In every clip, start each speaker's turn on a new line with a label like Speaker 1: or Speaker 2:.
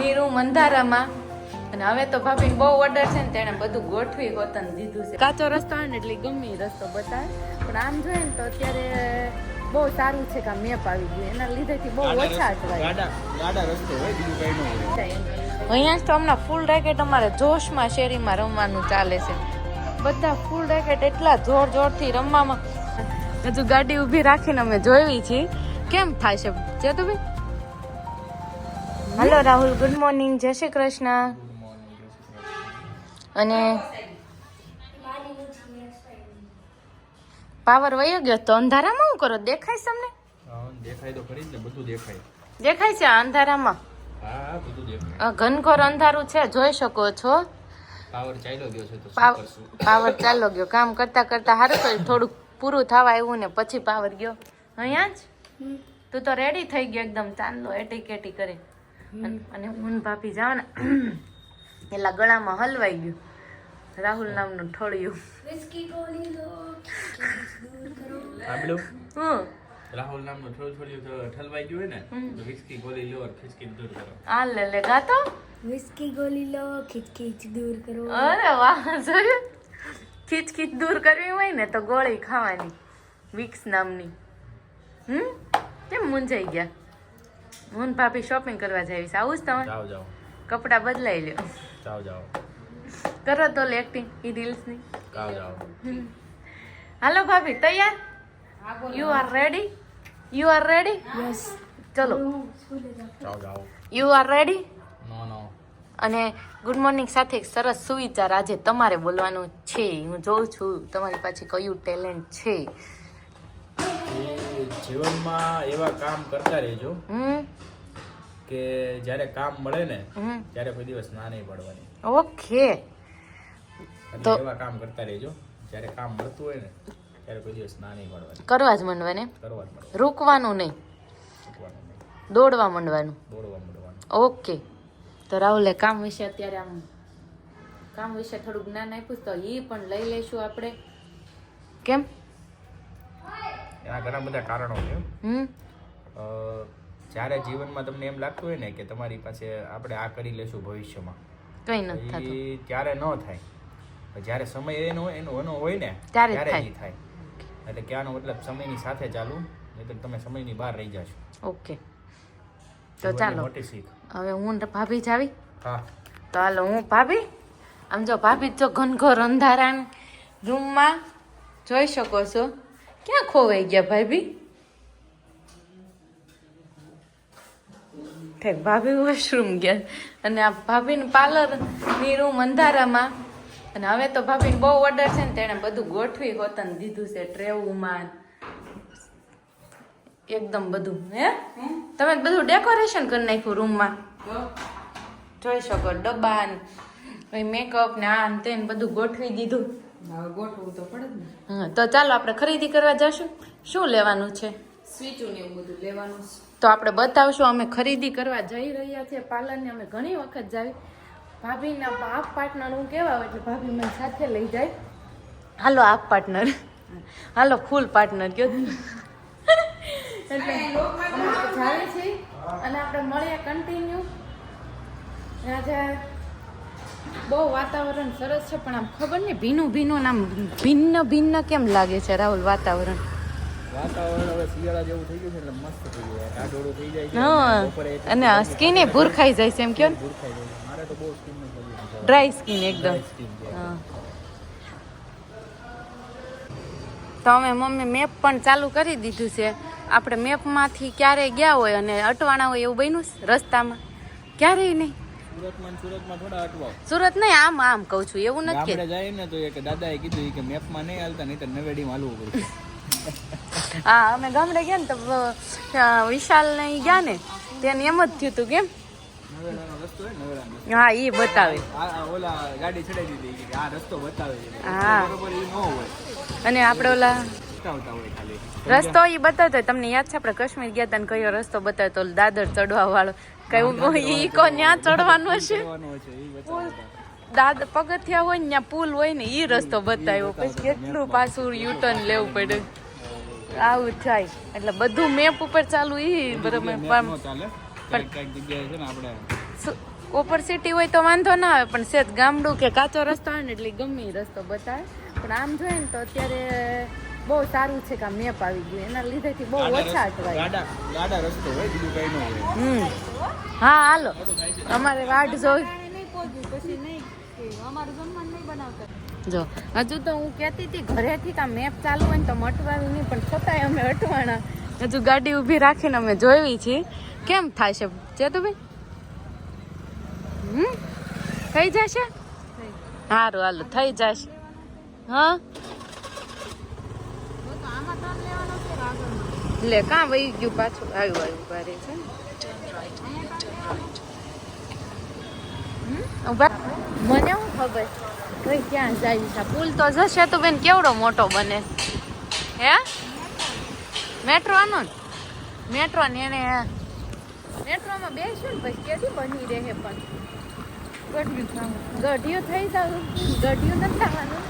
Speaker 1: નીરું મંધારામાં. અને હવે તો ભાભી બહુ ઓર્ડર છે ને તેણે બધું ગોઠવી ગોતન દીધું છે. કાચો રસ્તો આવે ને એટલે ગમે રસ્તો બતાવે. પણ આમ જોઈએ ને તો અત્યારે બહુ સારું છે કે મેપ આવી ગયું. એના લીધેથી બહુ ઓછા અહીંયા જ તો હમણાં ફૂલ રેકેટ અમારે જોશમાં શેરીમાં રમવાનું ચાલે છે. બધા ફૂલ રેકેટ એટલા જોર જોરથી રમવામાં. હજુ ગાડી ઊભી રાખીને અમે જોઈ છીએ. કેમ થાય છે? Chetubhai hello Rahul good morning જય શ્રી કૃષ્ણ. અને પાવર વયો ગયો તો અંધારામાં શું કરો? દેખાય તમને?
Speaker 2: દેખાય તો ખરી ને બધું દેખાય.
Speaker 1: દેખાય છે આ અંધારામાં?
Speaker 2: હા હા બધું દેખાય.
Speaker 1: આ ઘનઘોર અંધારું છે જોઈ શકો છો.
Speaker 2: પાવર ચાલ્યો ગયો છે તો
Speaker 1: પાવર ચાલો ગયો. કામ કરતા કરતા સારું કર્યું. થોડુંક પૂરું થવા આવ્યું ને પછી પાવર ગયો. અહીંયા જ? તું તો રેડી થઈ ગયો એકદમ ચાંદલો એટી કેટી કરી. અન- ઊન ભાભી જાવ ને એટલા ગળામાં હલવાઈ ગયું. રાહુલ નામનું ઠોળિયું. હમ.
Speaker 2: રાહુલ નામનું થોડું થોડું તો ઠલવાઈ ગયું હોય ને તો વિસ્કી ગોલી લો ખિચકી દૂર કરો.
Speaker 1: આ લે લે ગાતો.
Speaker 3: વિસ્કી ગોલી લો ખીચ ખીચ દૂર કરો.
Speaker 1: અરે વાહ જોયું? ખીચ ખીચ દૂર કરવી હોય ને તો ગોળી ખાવાની. વિક્સ નામની. હમ? કેમ મૂંઝાઈ ગયા? હું ભાભી શોપિંગ કરવા જઈશ આવું જ તમે?
Speaker 2: જાઓ જાઓ.
Speaker 1: કપડાં બદલાઈ લ્યો.
Speaker 2: જાઓ જાઓ.
Speaker 1: કરો તો એક્ટિંગ એ રીલ્સની
Speaker 2: જાઓ જાઓ.
Speaker 1: હાલો ભાભી તૈયાર? You are ready you are ready
Speaker 3: yes
Speaker 1: ચલો.
Speaker 2: જાઓ જાઓ.
Speaker 1: You are ready
Speaker 2: no no.
Speaker 1: અને ગુડ મોર્નિંગ સાથે એક સરસ સુવિચાર આજે તમારે બોલવાનું છે. હું જોઉં છું તમારી પાસે કયું ટેલેન્ટ છે.
Speaker 2: જીવનમાં એવા કામ કરતા રહેજો.
Speaker 1: હમ.
Speaker 2: કે જ્યારે કામ મળે ને ત્યારે કોઈ દિવસ ના નહીં પડવાની.
Speaker 1: ઓકે. તો-
Speaker 2: એવા કામ કરતા રહેજો. જ્યારે કામ મળતું હોય ને ત્યારે કોઈ દિવસ ના નહીં પડવાની.
Speaker 1: કરવા જ માંડવાને?
Speaker 2: કરવા જ
Speaker 1: રૂકવાનું નહીં. દોડવા માંડવાનું.
Speaker 2: દોડવા મંડવાનું.
Speaker 1: ઓકે. તો રાહુલે કામ વિશે અત્યારે આમ કામ વિશે થોડું જ્ઞાન આપ્યું તો એ પણ લઈ લઈશું આપણે. કેમ?
Speaker 2: એના ઘણા બધા કારણો છે.
Speaker 1: હમ.
Speaker 2: જ્યારે જીવનમાં તમને એમ લાગતું હોય ને કે તમારી પાસે આપણે આ કરી લેશું ભવિષ્યમાં
Speaker 1: કઈ નથી થતું.
Speaker 2: ત્યારે ન થાય. જ્યારે સમય એનો એનો એનો હોય ને
Speaker 1: ત્યારે જ થાય.
Speaker 2: એટલે કહેવાનો મતલબ સમયની સાથે ચાલુ નહીંતર તમે સમયની બહાર રહી જશો.
Speaker 1: ઓકે. તો ચાલો. હવે હું ભાભી જાવી?
Speaker 2: હા.
Speaker 1: તો હાલો હું ભાભી? આમ જો ભાભી જો ઘનઘોર અંધારા રૂમમાં જોઈ શકો છો. ક્યાં ખોવાઈ ગયા ભાભી? ઠેક ભાભી વોશરૂમ ગયા. અને આ ભાભીનું પાર્લરની રૂમ અંધારામાં. અને હવે તો ભાભીને બહુ ઓર્ડર છે ને તેણે બધું ગોઠવી હોતન દીધું છે ટ્રેવુમાં. એકદમ બધું હે? તમે બધું ડેકોરેશન કરી નાખ્યું રૂમમાં જોઈ શકો ડબ્બા ને મેકઅપ ને આ તે બધું ગોઠવી દીધું.
Speaker 4: ગોઠવું તો પડે ને.
Speaker 1: હા તો ચાલો આપણે ખરીદી કરવા જશું. શું લેવાનું છે?
Speaker 4: ને
Speaker 1: તો આપણે બતાવશું, અમે ખરીદી કરવા જઈ રહ્યા છીએ પાર્લરને, અમે ઘણી વખત જાવી. ભાભીના હાફ પાર્ટનર હું કેવા હોય એટલે ભાભી મને સાથે લઈ જાય. હાલો હાફ પાર્ટનર હાલો ફૂલ પાર્ટનર કયો. એટલે જાવી અને આપણે મળીએ કન્ટિન્યુ રાજા, બહુ વાતાવરણ સરસ છે, પણ આમ ખબર નહીં ભીનું ભીનું ને આમ ભિન્ન ભિન્ન કેમ લાગે છે રાહુલ વાતાવરણ?
Speaker 2: વાતાવરણ હવે શિયાળા જેવું થઈ ગયું છે એટલે મસ્ત થઈ ગયું. કાડોળું થઈ જાય છે
Speaker 1: હા
Speaker 2: બપોરે
Speaker 1: અને સ્કીને ભૂરખાઈ જાય છે એમ કયો
Speaker 2: ભૂરખાઈ જાય છે. મારે તો બહુ સ્કિનનું થઈ ગયું છે
Speaker 1: ડ્રાય સ્કીન એકદમ તો અમે મમ્મી મેપ પણ ચાલુ કરી દીધું છે. આપણે મેપમાંથી ક્યારે ગયા હોય અને અટવાણા હોય એવું બન્યું છે રસ્તામાં? ક્યારેય નહીં. સુરત નહીં આમ આમ કહું છું એવું નથી
Speaker 2: જાય ને તો એક દાદાએ કીધું કે મેપમાં નહીં હાલતા નહીં તો નવેડીમાં હાલવું પડશે.
Speaker 1: હા, અમે ગામડે ગયા ને તો વિશાલ ને ગયા ને તેને એમ જ થયું હતું કેમ. હા એ બતાવે. હા. અને આપણે ઓલા રસ્તો એ બતાવતો તમને યાદ છે આપણે કાશ્મીર ગયા હતા કયો રસ્તો બતાવતો દાદર ચડવા વાળો? કયું ઈ કો ન્યા ચડવાનો
Speaker 2: છે?
Speaker 1: દાદ પગથિયા હોય ને ત્યાં પુલ હોય ને ઈ રસ્તો બતાવ્યો. પછી કેટલું પાછું યુટર્ન લેવું પડે. આવું થાય. એટલે બધું મેપ ઉપર ચાલુ ઈ બરાબર
Speaker 2: પણ જગ્યાએ છે ને આપણે
Speaker 1: ઓપર સિટી હોય તો વાંધો ના આવે પણ સેજ ગામડું કે કાચો રસ્તો હોય ને એટલે ગમે રસ્તો બતાવે. પણ આમ જોઈએ ને તો અત્યારે બહુ સારું છે કે આ મેપ આવી ગયું. એના લીધેથી બહુ ઓછા અટવાય
Speaker 2: ગાડા ગાડા રસ્તો હોય બીજું કઈ ન હોય.
Speaker 1: હમ. હા હાલો. અમારે વાટ જોઈ. જો, હજુ તો હું કહેતી હતી, ઘરેથી કા મેપ ચાલુ હોય ને તો મટવાનું નહીં, પણ છતાંય અમે અટવાણા. હજુ ગાડી ઊભી રાખીને અમે જોઈ છીએ. કેમ થશે છે ચેતુભાઈ હમ? થઈ જશે? સારું હાલો, થઈ જશે. હા? લે, કાં વહી ગયું પાછું? આવ્યું આવ્યું ભારે છે. મને શું ખબર? કઈ ક્યાં જાય છે? પુલ તો જશે તો બેન કેવડો મોટો બને? હે? મેટ્રો આનો ને? મેટ્રો ને એને મેટ્રોમાં બેસ્યું ને પછી ક્યાંથી બની રહે પણ? ગઢિયું ગઢિયું થઈ જવું ગઢિયું નથી થવાનું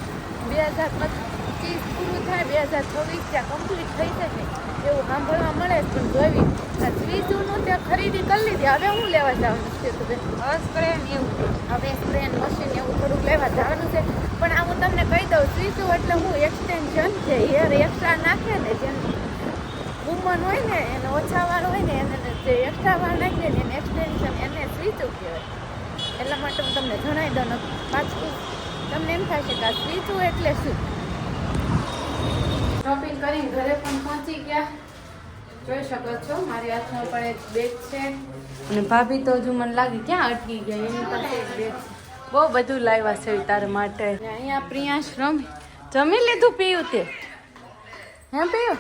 Speaker 1: બે હજાર પચીસ પૂરું થાય બે હજાર છવ્વીસ ત્યાં કમ્પ્લીટ થઈ જશે એવું સાંભળવા મળે પણ જોઈ આ ત્રીજુંનું ત્યાં ખરીદી કરી લીધી. હવે હું લેવા જવાનું છે તો બેન? સ્પ્રે એવું. હવે સ્પ્રે મશીન એવું થોડુંક લેવા જવાનું છે. પણ આ હું તમને કહી દઉં ત્રીજું એટલે હું એક્સટેન્શન છે હેર એક્સ્ટ્રા નાખે ને જેમ વુમન હોય ને એને ઓછા વાળ હોય ને એને જે એક્સ્ટ્રા વાળ નાખીએ ને એને એક્સટેન્શન એને સ્વીચું કહેવાય. એટલા માટે હું તમને જણાવી દઉં પાછું તમને એમ થશે કે આ સ્વીચું એટલે શું? શોપિંગ કરીને ઘરે પણ પહોંચી ગયા. જોઈ શકો છો, મારી હાથમાં પણ એક બેગ છે. અને ભાભી તો હજુ મને લાગે ક્યાં અટકી ગયા એની પાસે એક બેગ બહુ બધું લાવ્યા છે તારા માટે. અહીંયા પ્રિયાંશ રમી જમી લીધું પીયું તે? હે પીયું?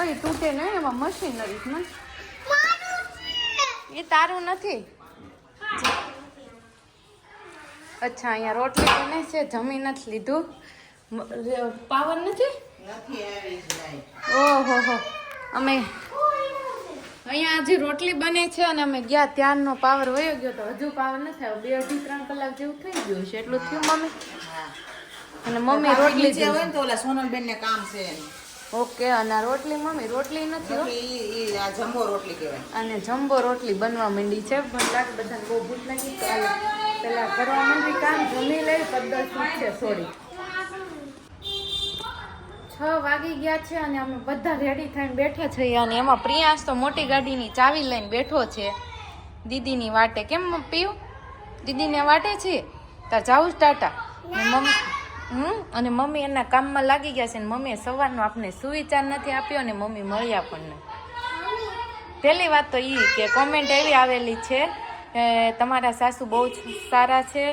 Speaker 1: અરે, તૂટે ને એમાં મશીનરી છે ને એ તારું નથી? અચ્છા, અહીંયા રોટલી બને છે, જમી નથી લીધું. પાવર નથી? ઓહો હો. અમે અહીંયા હજી રોટલી બને છે અને અમે ગયા ત્યારનો પાવર વયો ગયો તો હજુ પાવર નથી આવ્યો. બે અઢી ત્રણ કલાક જેવું થઈ ગયું છે એટલું થયું મમ્મી? અને મમ્મી રોટલી જે
Speaker 5: હોય ને તો ઓલા સોનલબેન ને કામ છે.
Speaker 1: ઓકે અને રોટલી મમ્મી રોટલી નથી
Speaker 5: જમ્બો રોટલી કહેવાય.
Speaker 1: અને જમ્બો રોટલી બનવા માંડી છે. પણ લાગે બધાને બહુ ભૂખ લાગી. પેલા કરવા માંડી કામ જમી લઈ પદ્ધતિ છે થોડી છ વાગી ગયા છે અને અમે બધા રેડી થઈને બેઠા છીએ અને એમાં પ્રિયાંશ તો મોટી ગાડીની ચાવી લઈને બેઠો છે. દીદીની વાટે કેમ પીવું? દીદીને વાટે છે? તાર જાવું જ ટાટા. મમ્મી હમ? અને મમ્મી એના કામમાં લાગી ગયા છે ને મમ્મીએ સવારનો આપણે સુવિચાર નથી આપ્યો અને મમ્મી મળ્યા પણ પહેલી વાત તો એ કે કોમેન્ટ એવી આવેલી છે કે તમારા સાસુ બહુ જ સારા છે.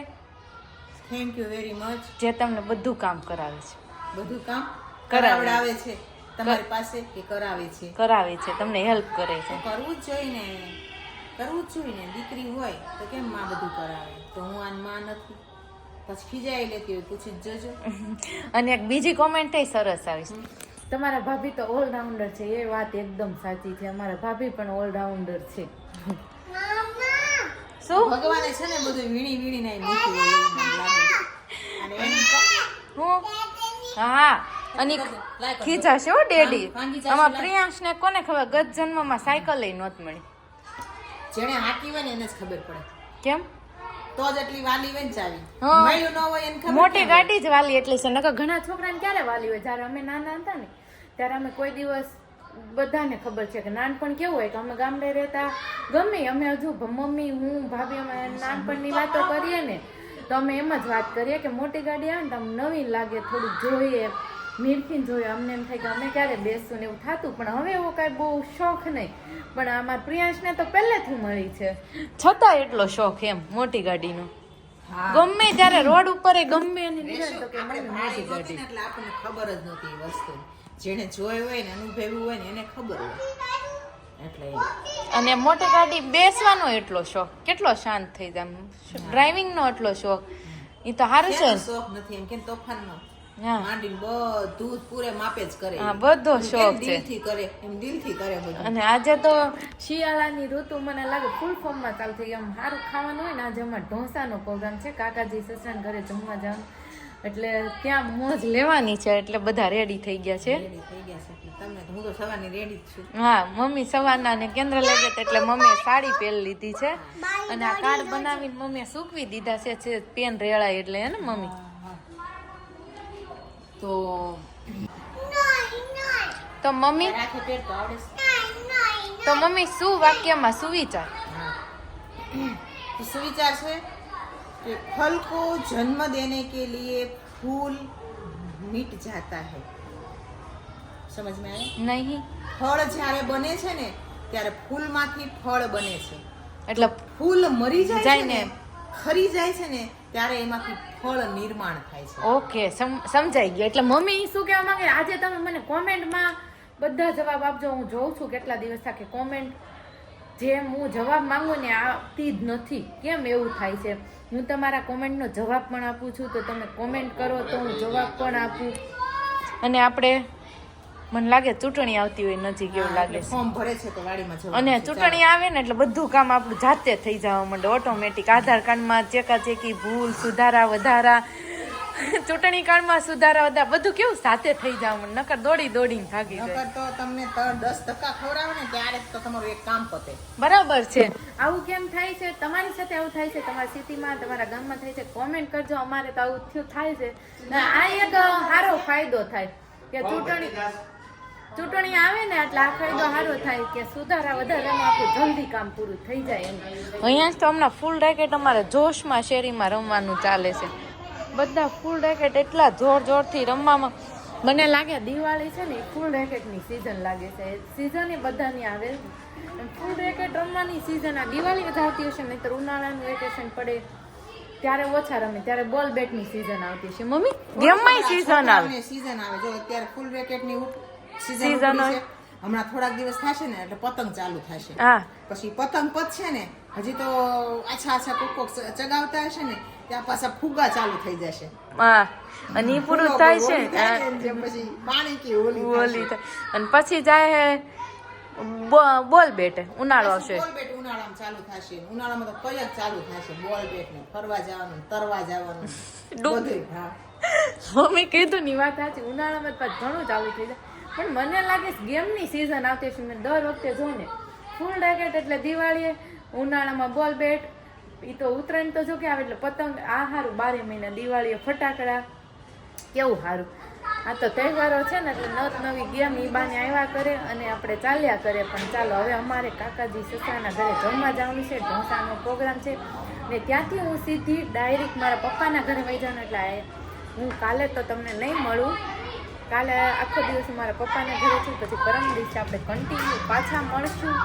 Speaker 5: થેન્ક યુ વેરી મચ
Speaker 1: જે તમને બધું કામ કરાવે છે.
Speaker 5: બધું કામ. કરાવડાવે છે. તમારી પાસે કે કરાવે છે.
Speaker 1: કરાવે છે તમને હેલ્પ કરે છે.
Speaker 5: કરવું જ જોઈએ ને. કરવું જ જોઈએ ને. દીકરી હોય તો કેમ માં બધું કરાવે? તો હું આ માં નથી. પછી ખીજાઈ લેતી હોય પૂછી જ જજો.
Speaker 1: અને એક બીજી કોમેન્ટ સરસ આવી. છે તમારા ભાભી તો ઓલરાઉન્ડર છે. એ વાત એકદમ સાચી છે. અમારા ભાભી પણ ઓલરાઉન્ડર છે. શું?
Speaker 5: ભગવાને છે ને બધું વીણી વીણીને મૂક્યું. અને એમ
Speaker 1: હું? હા. અને. ખીજાશે હો ડેડી. આમાં. પ્રિયાંશને કોને ખબર? ગત જન્મમાં સાયકલ નહોત મળી.
Speaker 5: જેણે હાકી હોય ને એને જ ખબર પડે.
Speaker 1: કેમ?
Speaker 5: તો જ એટલી વાલી હોય ને ચાવી. ન હોય એને ખબર
Speaker 1: મોટી ગાડી જ વાલી એટલી છે. નકર ઘણા છોકરાને ક્યારે વાલી હોય? જ્યારે અમે નાના હતા ને ત્યારે અમે કોઈ દિવસ બધાને ખબર છે કે નાનપણ કેવું હોય કે અમે ગામડે રહેતા. ગમે અમે હજુ મમ્મી હું ભાભી અમે નાનપણની વાતો કરીએ ને તો અમે એમ જ વાત કરીએ કે મોટી ગાડી આવે ને તો નવી લાગે થોડુંક જોઈએ. મીરખીને જોયું અમને એમ થાય કે અમે ક્યારે બેસું ને એવું થતું પણ હવે એવો કાંઈ બહુ શોખ નહીં. પણ અમારા પ્રિયાંશને તો પહેલેથી મળી છે. છતાં એટલો શોખ એમ મોટી ગાડીનો. ગમે ત્યારે રોડ ઉપર એ ગમે એને નિરાંત તો કે
Speaker 5: મને
Speaker 1: મોટી ગાડી.
Speaker 5: એટલે આપણને ખબર જ નહોતી એ વસ્તુ. જેને જોયું હોય ને અનુભવ્યું હોય ને એને ખબર હોય. એટલે.
Speaker 1: અને મોટી ગાડી બેસવાનો એટલો શોખ. કેટલો શાંત થઈ જાય. ડ્રાઇવિંગ નો એટલો શોખ. એ તો સારું છે
Speaker 5: શોખ નથી. એમ કે તોફાનનો માંડીને બધું પૂરે માપે જ કરે.
Speaker 1: હા બધો શોખ છે.
Speaker 5: દિલથી કરે? એમ દિલથી કરે બધું.
Speaker 1: અને આજે તો શિયાળાની ઋતુ મને લાગે ફૂલ ફોર્મમાં ચાલુ થઈ એમ સારું ખાવાનું હોય ને આજે અમારે ઢોસાનો પ્રોગ્રામ છે. કાકાજી સસરાના ઘરે જમવા જવાનું. એટલે ત્યાં મોજ લેવાની છે એટલે બધા રેડી થઈ ગયા છે.
Speaker 5: થઈ ગયા છે. એટલે હું તો સવારની રેડી છું.
Speaker 1: હા મમ્મી સવારના ને કેન્દ્ર લાગે એટલે મમ્મીએ સાડી પહેરી લીધી છે. અને આ કાર્ડ બનાવીને મમ્મીએ સૂકવી દીધા છે છે પેન રેળાય એટલે હે ને મમ્મી?
Speaker 5: તો
Speaker 1: તો મમ્મી?
Speaker 5: તો
Speaker 1: મમ્મી શું વાક્યમાં સુવિચાર?
Speaker 5: સુવિચાર છે કે ફલ કો જન્મ દેને કે લીએ ફૂલ મીટ જાતા હે. સમજ મે
Speaker 1: નહીં.
Speaker 5: ફળ જ્યારે બને છે ને ત્યારે ફૂલમાંથી ફળ બને છે.
Speaker 1: એટલે
Speaker 5: ફૂલ મરી જાય છે ને ખરી જાય છે ને ત્યારે એમાંથી ફળ નિર્માણ થાય છે.
Speaker 1: ઓકે, સમ- સમજાઈ ગયું. એટલે મમ્મી શું કહેવા માંગે? આજે તમે મને કોમેન્ટમાં બધા જવાબ આપજો. હું જોઉં છું કેટલા દિવસ કે કોમેન્ટ જેમ હું જવાબ માંગુ ને આપતી જ નથી. કેમ એવું થાય છે? હું તમારા કોમેન્ટનો જવાબ પણ આપું છું. તો તમે કોમેન્ટ કરો તો હું જવાબ પણ આપું. અને આપણે મને લાગે ચૂંટણી આવતી હોય નજીક એવું લાગે
Speaker 5: ફોર્મ ભરે છે તો વાડીમાં
Speaker 1: અને ચૂંટણી આવે ને એટલે બધું કામ આપણું જાતે થઈ જવા માંડે ઓટોમેટિક આધાર કાર્ડમાં ચેકાચેકી ભૂલ સુધારા વધારા ચૂંટણી કાર્ડમાં સુધારા વધારા બધું કેવું સાથે થઈ જવા માંડે. નકર દોડી દોડીને ભાગી જાય.
Speaker 5: નકર તો તમને દસ ટકા ખવડાવે ને ત્યારે તો તમારું એક કામ પતે.
Speaker 1: બરાબર છે. આવું કેમ થાય છે? તમારી સાથે આવું થાય છે? તમારી સિટીમાં તમારા ગામમાં થાય છે? કોમેન્ટ કરજો. અમારે તો આવું થયું થાય છે. ને આ એક સારો ફાયદો થાય કે ચૂંટણી ચૂંટણી આવે ને એટલે આ ફાયદો સારો થાય કે સુધારા વધારામાં આપણું જલ્દી કામ પૂરું થઈ જાય એમ. અહીંયા તો હમણાં ફૂલ રેકેટ અમારે જોશમાં શેરીમાં રમવાનું ચાલે છે. બધા ફૂલ રેકેટ એટલા જોર જોરથી રમવામાં મને લાગે દિવાળી છે ને ફૂલ રેકેટની સિઝન લાગે છે. સિઝન એ બધાની આવે. ફૂલ રેકેટ રમવાની સિઝન આ દિવાળી આવતી હશે તો ઉનાળાનું વેકેશન પડે. ત્યારે ઓછા રમે ત્યારે બોલ બેટની સિઝન આવતી હશે. મમ્મી ગેમમાં સિઝન આવે.
Speaker 5: સીઝન આવે. જો અત્યારે ફૂલ રેકેટની સીઝન હમણાં થોડાક દિવસ થશે ને એટલે પતંગ ચાલુ થશે.
Speaker 1: હા.
Speaker 5: પછી પતંગ પતશે ને હજી તો આછા આછા કોક ચગાવતા હશે ને ત્યાં પાછા ફુગા ચાલુ થઈ જશે.
Speaker 1: હા. અને પૂરું થાય છે.
Speaker 5: પછી પાણી કે
Speaker 1: ઓલી ઓલી અને પછી જાય બોલ બેટ ઉનાળો આવશે.
Speaker 5: બોલ બેટ ઉનાળામાં ચાલુ થશે. ઉનાળામાં તો કઈ ચાલુ થશે બોલ બેટ ને ફરવા જવાનું તરવા જવાનું બધું હા.
Speaker 1: મમ્મી કીધું ની વાત સાચી ઉનાળામાં તો ઘણું ચાલુ થઈ જાય. પણ મને લાગે ગેમની સિઝન આવતી છે મેં દર વખતે જો ને ફૂલ રેકેટ એટલે દિવાળીએ, ઉનાળામાં બોલ બેટ એ તો ઉત્તરાયણ તો જો કે આવે, એટલે પતંગ, આ સારું બારે મહિના દિવાળીએ ફટાકડા, કેવું સારું આ તો તહેવારો છે ને, એટલે નત નવી ગેમ ઈ બાને આવ્યા કરે અને આપણે ચાલ્યા કરે. પણ ચાલો, હવે અમારે કાકાજી સસાના ઘરે જમવા જવાનું છે, ઢોસાનો પ્રોગ્રામ છે. ને ત્યાંથી હું સીધી ડાયરેક્ટ મારા પપ્પાના ઘરે વહી જવાનું એટલે હું કાલે તો તમને નહીં મળું. કાલે આખો દિવસ મારા પપ્પાને ઘરે છું પછી પરમ દિવસે આપણે કન્ટિન્યુ પાછા મળશું.